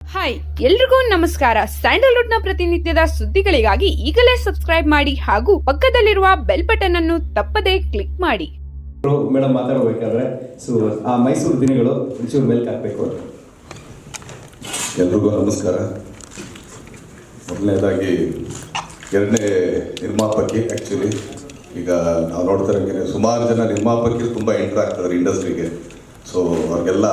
Hi ಎಲ್ರಿಗೂ ನಮಸ್ಕಾರ. ಸ್ಯಾಂಡಲ್ವುಡ್ನ ಪ್ರತಿನಿತ್ಯದ ಸುದ್ದಿಗಳಿಗಾಗಿ ಈಗಲೇ ಸಬ್ಸ್ಕ್ರೈಬ್ ಮಾಡಿ ಹಾಗೂ ಪಕ್ಕದಲ್ಲಿರುವ ಬೆಲ್ ಬಟನ್ ಅನ್ನು ತಪ್ಪದೇ ಕ್ಲಿಕ್ ಮಾಡಿ. ಮೇಡಮ್ ಮಾತಾಡಬೇಕಾದ್ರೆ ಸೊ ಆ ಮೈಸೂರು ದಿನಗಳು ಒಂಚೂರು ಮೆಲ್ಕ್ ಹಾಕಬೇಕು ಎಲ್ರಿಗೂ ನಮಸ್ಕಾರ. ಮೊದಲನೇದಾಗಿ ಎರಡನೇ ನಿರ್ಮಾಪಕಿ ಆ್ಯಕ್ಚುಲಿ ಈಗ ನಾವು ನೋಡ್ತಾ ಇರೋಂಗೆ ಸುಮಾರು ಜನ ನಿರ್ಮಾಪಕರು ತುಂಬ ಎಂಟರ್ ಆಗ್ತಾರೆ ಇಂಡಸ್ಟ್ರಿಗೆ ಸೊ ಅವ್ರಿಗೆಲ್ಲ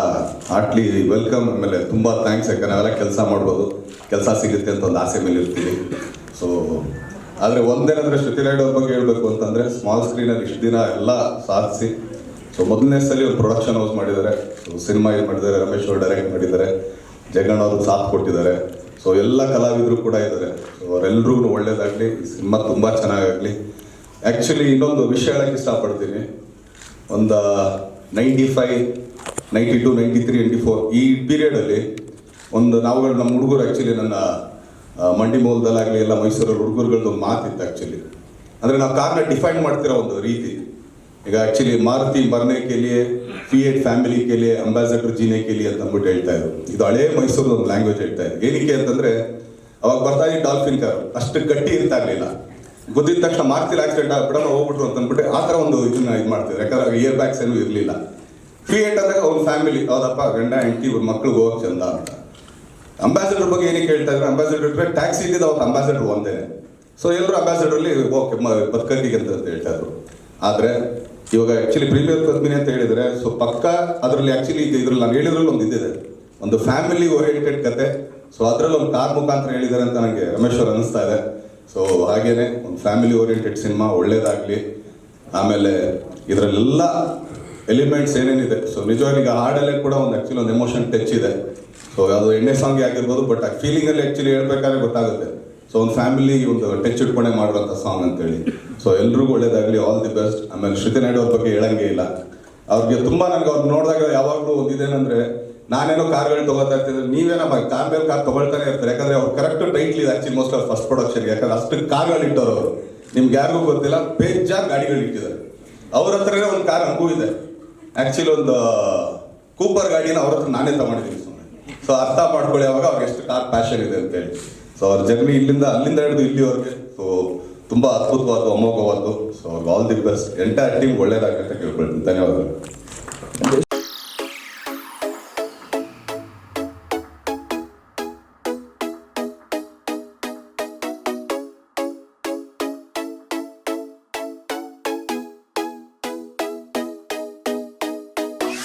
ಹಾರ್ಟ್ಲಿ ವೆಲ್ಕಮ್ ಆಮೇಲೆ ತುಂಬ ಥ್ಯಾಂಕ್ಸ್ ಯಾಕಂದ್ರೆ ನಾವೆಲ್ಲ ಕೆಲಸ ಮಾಡ್ಬೋದು. ಕೆಲಸ ಸಿಗುತ್ತೆ ಅಂತ ಒಂದು ಆಸೆ ಮೇಲೆ ಇರ್ತೀವಿ. ಸೊ ಆದರೆ ಒಂದೇನಂದರೆ ಶ್ರುತಿ ನಾಯ್ಡು ಅವ್ರ ಬಗ್ಗೆ ಹೇಳಬೇಕು ಅಂತಂದರೆ ಸ್ಮಾಲ್ ಸ್ಕ್ರೀನಲ್ಲಿ ಇಷ್ಟು ದಿನ ಎಲ್ಲ ಸಾಧಿಸಿ ಸೊ ಮೊದಲನೇ ಸಲ ಒಂದು ಪ್ರೊಡಕ್ಷನ್ ಹೌಸ್ ಮಾಡಿದ್ದಾರೆ. ಸೊ ಸಿನಿಮಾ ಇದು ಮಾಡಿದ್ದಾರೆ? ರಮೇಶ್ ಅವರು ಡೈರೆಕ್ಟ್ ಮಾಡಿದ್ದಾರೆ. ಜಗಣ್ಣ ಅವರು ಸಾಥ್ ಕೊಟ್ಟಿದ್ದಾರೆ. ಸೊ ಎಲ್ಲ ಕಲಾವಿದರು ಕೂಡ ಇದ್ದಾರೆ. ಸೊ ಅವರೆಲ್ಲರೂ ಒಳ್ಳೇದಾಗಲಿ ಸಿನಿಮಾ ತುಂಬ ಚೆನ್ನಾಗಾಗಲಿ. ಆ್ಯಕ್ಚುಲಿ ಇನ್ನೊಂದು ವಿಷಯ ಹೇಳಕ್ಕೆ ಇಷ್ಟಪಡ್ತೀನಿ. ಒಂದು ninety five, ninety two, ninety three, ninety four ಈ ಪೀರಿಯಡಲ್ಲಿ ಒಂದು ನಾವುಗಳು ನಮ್ಮ ಹುಡುಗರು ಆ್ಯಕ್ಚುಲಿ ನನ್ನ ಮಂಡಿ ಮೌಲ್ದಲ್ಲಾಗಲಿ ಎಲ್ಲ ಮೈಸೂರಲ್ಲಿ ಹುಡುಗರುಗಳದ್ದು ಒಂದು ಮಾತಿತ್ತು ಆ್ಯಕ್ಚುಲಿ ಅಂದರೆ ನಾವು ಕಾರ್ನ ಡಿಫೈನ್ ಮಾಡ್ತಿರೋ ಒಂದು ರೀತಿ. ಈಗ ಆ್ಯಕ್ಚುಲಿ ಮಾರುತಿ ಮರನೆ ಕೇಳಿಯೇ ಫಿಯೇಟ್ ಫ್ಯಾಮಿಲಿ ಕೇಳಿಯೇ ಅಂಬಾಸಡರ್ ಜೀನೆ ಕೇಳಿ ಅಂತ ಅಂದ್ಬಿಟ್ಟು ಹೇಳ್ತಾ ಇದ್ರು. ಇದು ಹಳೇ ಮೈಸೂರು ಒಂದು ಲ್ಯಾಂಗ್ವೇಜ್ ಹೇಳ್ತಾ ಇದ್ರು. ಏನಕ್ಕೆ ಅಂತಂದರೆ, ಅವಾಗ ಬರ್ತಾ ಇದ್ದ ಡಾಲ್ಫಿನ್ ಕಾರ್ ಅಷ್ಟು ಗಟ್ಟಿ ಇರ್ತಾ ಇರಲಿಲ್ಲ. ಗೊತ್ತಿದ ತಕ್ಷಣ ಮಾರ್ಕ್ಸಿಲ್ ಆಕ್ಸಿಡೆಂಟ್ ಆಗ್ಬಿಡೋಣ ಹೋಗ್ಬಿಟ್ರು ಅಂತ ಅಂದ್ಬಿಟ್ಟು ಆ ಥರ ಒಂದು ಇದನ್ನ ಇದು ಮಾಡ್ತಿದ್ರು. ಯಾಕಂದ್ರೆ ಇಯರ್ ಬ್ಯಾಗ್ಸ್ ಏನೂ ಇರಲಿಲ್ಲ. ಕ್ರಿಯೇಟ್ ಅಂದಾಗ ಅವ್ನ ಫ್ಯಾಮಿಲಿ ಹೌದಪ್ಪ, ಗಂಡ, ಹೆಂಡತಿ, ಇವ್ರ ಮಕ್ಳಿಗೆ ಹೋಗಕ್ಕೆ ಚಂದ ಅಂತ. ಅಂಬಾಸಿಡರ್ ಬಗ್ಗೆ ಏನಕ್ಕೆ ಹೇಳ್ತಾ ಇದ್ರೆ? ಅಂಬಾಸಿಡರ್ ಟ್ಯಾಕ್ಸಿ ಇದ್ದಿದ್ದು ಅವ್ರ ಅಂಬಾಸಿಡರ್ ಒಂದೇ. ಸೊ ಎಲ್ಲರೂ ಅಂಬಾಸಿಡರ್ಲಿ ಓಕೆ ಬದುಕಿಗೆ ಅಂತ ಹೇಳ್ತಾ ಇದ್ರು. ಆದರೆ, ಇವಾಗ ಆ್ಯಕ್ಚುಲಿ ಪ್ರೀಮಿಯರ್ ಕಂಪನಿ ಅಂತ ಹೇಳಿದರೆ ಸೊ ಪಕ್ಕ ಅದರಲ್ಲಿ ಆ್ಯಕ್ಚುಲಿ ಇದ್ರಲ್ಲಿ ನಾನು ಹೇಳಿದ್ರಲ್ಲಿ ಒಂದು ಇದ್ದಿದೆ ಒಂದು ಫ್ಯಾಮಿಲಿ ಓರಿಯೆಂಟೆಡ್ ಕತೆ. ಸೊ ಅದರಲ್ಲಿ ಒಂದು ಕಾರ್ ಮುಖಾಂತರ ಹೇಳಿದ್ದಾರೆ ಅಂತ ನನಗೆ ರಮೇಶ್ ಅವರು ಅನಿಸ್ತಾ ಇದೆ. ಸೊ ಹಾಗೇನೆ ಒಂದು ಫ್ಯಾಮಿಲಿ ಓರಿಯೆಂಟೆಡ್ ಸಿನಿಮಾ ಒಳ್ಳೇದಾಗಲಿ. ಆಮೇಲೆ ಇದರಲ್ಲೆಲ್ಲ ಎಲಿಮೆಂಟ್ಸ್ ಏನೇನಿದೆ? ಸೊ ನಿಜವಾಗಿ ಈಗ ಹಾಡಲ್ಲೇ ಕೂಡ ಒಂದು ಆ್ಯಕ್ಚುಲಿ ಒಂದು ಎಮೋಷನ್ ಟಚ್ ಇದೆ. ಸೊ ಅದು ಎಣ್ಣೆ ಸಾಂಗ್ ಆಗಿರ್ಬೋದು ಬಟ್ ಆ ಫೀಲಿಂಗಲ್ಲಿ ಆ್ಯಕ್ಚುಲಿ ಹೇಳ್ಬೇಕಾದ್ರೆ ಗೊತ್ತಾಗುತ್ತೆ. ಸೊ ಒಂದು ಫ್ಯಾಮಿಲಿ ಒಂದು ಟಚ್ ಇಟ್ಕೊಂಡೆ ಮಾಡುವಂಥ ಸಾಂಗ್ ಅಂತೇಳಿ. ಸೊ ಎಲ್ರಿಗೂ ಒಳ್ಳೇದಾಗಲಿ ಆಲ್ ದಿ ಬೆಸ್ಟ್ ಆಮೇಲೆ ಶ್ರುತಿ ನಾಯ್ಡು ಅವ್ರ ಬಗ್ಗೆ ಹೇಳಂಗೆ ಇಲ್ಲ. ಅವ್ರಿಗೆ ತುಂಬಾ ನನಗೆ ಅವ್ರು ನೋಡಿದಾಗ ಯಾವಾಗಲೂ ಇದೇನಂದ್ರೆ ನಾನೇನೋ ಕಾರ್ಗಳು ತಗೋತಾ ಇರ್ತೀನಿ ನೀವೇನೋ ಕಾರ್ ಮೇಲೆ ಕಾರ್ ತಗೊಳ್ತಾನೆ ಇರ್ತಾರೆ. ಯಾಕಂದ್ರೆ ಅವ್ರು ಕರೆಕ್ಟ್ ಟೈಟ್ಲಿ ಇದೆ actually most of first production ಯಾಕಂದ್ರೆ ಅಷ್ಟು ಕಾರ್ಗಳು ಇಟ್ಟವ್ರು ಅವರು. ನಿಮ್ಗೆ ಯಾರಿಗೂ ಗೊತ್ತಿಲ್ಲ, ಬೇಜಾರ್ ಗಾಡಿಗಳು ಇಟ್ಟಿದ್ದಾರೆ. ಅವ್ರ ಹತ್ರನೇ ಒಂದು ಕಾರ್ ಹಂಗೂ ಇದೆ. ಆಕ್ಚುಲಿ ಒಂದು ಕೂಪರ್ ಗಾಡಿನ ಅವ್ರ ಹತ್ರ ನಾನೇ ತಗೊಂಡಿದ್ದೀನಿ ಸುಮ್ಮನೆ ಸೊ ಅರ್ಥ ಮಾಡ್ಕೊಳ್ಳಿ ಅವಾಗ ಅವ್ರಿಗೆ ಎಷ್ಟು ಕಾರ್ ಪ್ಯಾಷನ್ ಇದೆ ಅಂತೇಳಿ ಸೊ ಅವ್ರ ಜರ್ನಿ ಇಲ್ಲಿಂದ, ಅಲ್ಲಿಂದ ಹಿಡಿದು ಇಲ್ಲಿವರೆಗೆ. ಸೊ ತುಂಬಾ ಅದ್ಭುತವಾದ ಅಮೋಘವಾದ್ದು. So all the best entire team ಒಳ್ಳೇದಾಗುತ್ತೆ ಕೇಳ್ಕೊಳ್ತೀನಿ. ಧನ್ಯವಾದಗಳು.